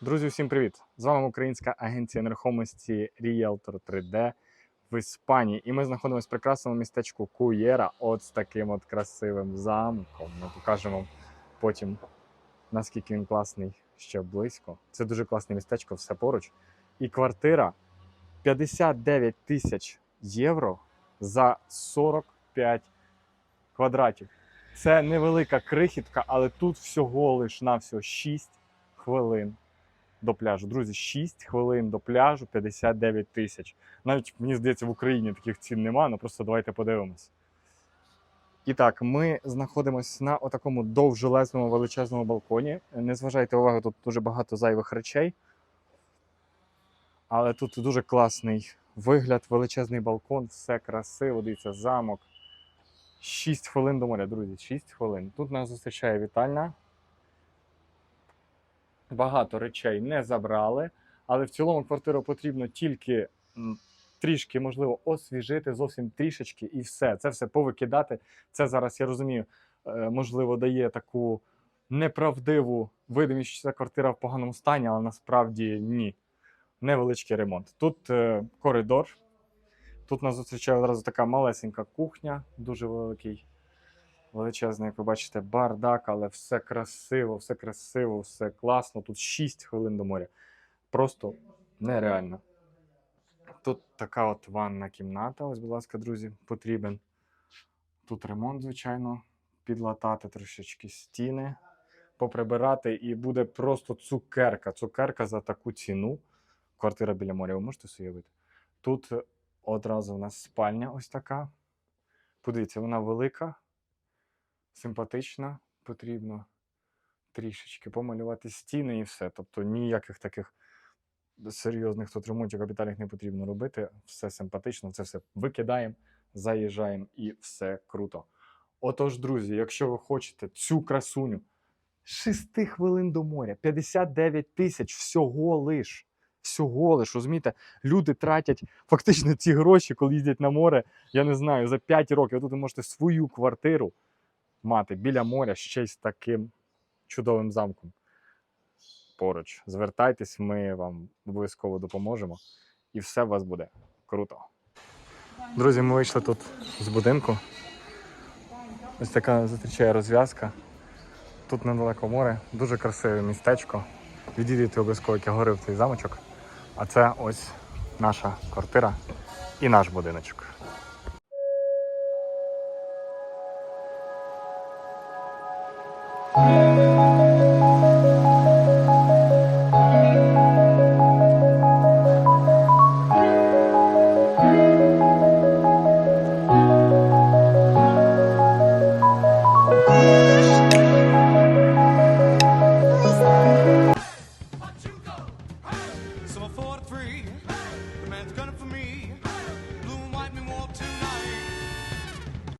Друзі, всім привіт! З вами українська агенція нерухомості Realtor 3D в Іспанії. І ми знаходимося в прекрасному містечку Куєра, от з таким от красивим замком. Ми покажемо вам потім, наскільки він класний ще близько. Це дуже класне містечко, все поруч. І квартира 59 тисяч євро за 45 квадратів. Це невелика крихітка, але тут всього лиш навсього 6 хвилин до пляжу. Друзі, 6 хвилин до пляжу 59 тисяч. Навіть мені здається, в Україні таких цін нема, ну просто давайте подивимось. І так, ми знаходимося на отакому довжелезному величезному балконі. Не зважайте увагу, тут дуже багато зайвих речей. Але тут дуже класний вигляд, величезний балкон, все красиво, дивіться, замок. 6 хвилин до моря, друзі, 6 хвилин. Тут нас зустрічає вітальня. Багато речей не забрали, але в цілому квартиру потрібно тільки трішки, можливо, освіжити, зовсім трішечки, і все. Це все повикидати. Це зараз, я розумію, е, можливо, дає таку неправдиву видимість, що ця квартира в поганому стані, але насправді ні. Невеличкий ремонт. Тут е, коридор. Тут нас зустрічає одразу така малесенька кухня, дуже великий, величезний, як ви бачите, бардак, але все красиво, все красиво, все класно. Тут 6 хвилин до моря. Просто нереально. Тут така от ванна кімната. Ось, будь ласка, друзі, потрібен. Тут ремонт, звичайно, підлатати трошечки стіни, поприбирати, і буде просто цукерка. Цукерка за таку ціну. Квартира біля моря, ви можете уявити? Тут одразу у нас спальня ось така. Подивіться, вона велика, симпатична. Потрібно трішечки помалювати стіни і все. Тобто ніяких таких серйозних тут ремонтів капітальних не потрібно робити. Все симпатично, це все викидаємо, заїжджаємо і все круто. Отож, друзі, якщо ви хочете цю красуню 6 хвилин до моря, 59 тисяч всього лиш. Всього лиш, розумієте, люди тратять фактично ці гроші, коли їздять на море, я не знаю, за 5 років. А тут ви можете свою квартиру мати біля моря ще з таким чудовим замком. Поруч. Звертайтесь, ми вам обов'язково допоможемо. І все у вас буде круто. Друзі, ми вийшли тут з будинку. Ось така зустрічає розв'язка. Тут недалеко море, дуже красиве містечко. Відвідуйте обов'язково, як я говорив, цей замочок. А це ось наша квартира і наш будиночок. So I fought free. The man's gunning for me.